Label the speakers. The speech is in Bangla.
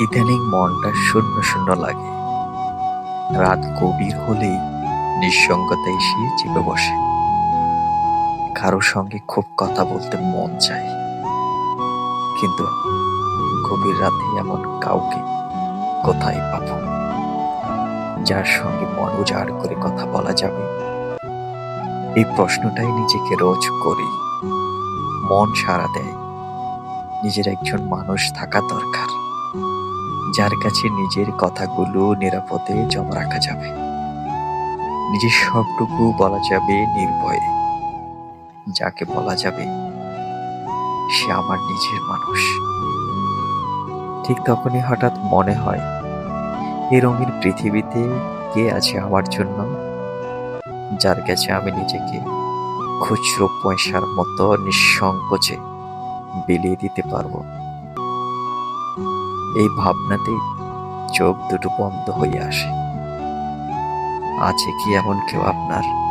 Speaker 1: ইদানিং মনটা শূন্য শূন্য লাগে। রাত গভীর হলেই নিঃসঙ্গতা এসে চেপে বসে। কারও সঙ্গে খুব কথা বলতে মন চায়। কিন্তু গভীর রাতে এমন কাউকে কোথায় পাবো? যার সঙ্গে মন উজাড় করে কথা বলা যাবে? এই প্রশ্নটাই নিজেকে রোজ করি। মন সাড়া দেয়। নিজের একজন মানুষ থাকা দরকার। যার কাছে নিজের কথাগুলো নিরাপদে জমা রাখা যাবে। নিজের সবটুকু বলা যাবে নির্ভয়ে। যাকে বলা যাবে, সে আমার নিজের মানুষ। ঠিক তখনই হঠাৎ মনে হয় এই রঙিন পৃথিবীতে কে আছে আমার জন্য, যার কাছে আমি নিজেকে খুচরো পয়সার মতো নিঃসংকোচে বিলিয়ে দিতে পারব। ভাবনাতেই চোখ দুটো বন্ধ হয়ে আসে। আছে কি এমন কেউ আপনার?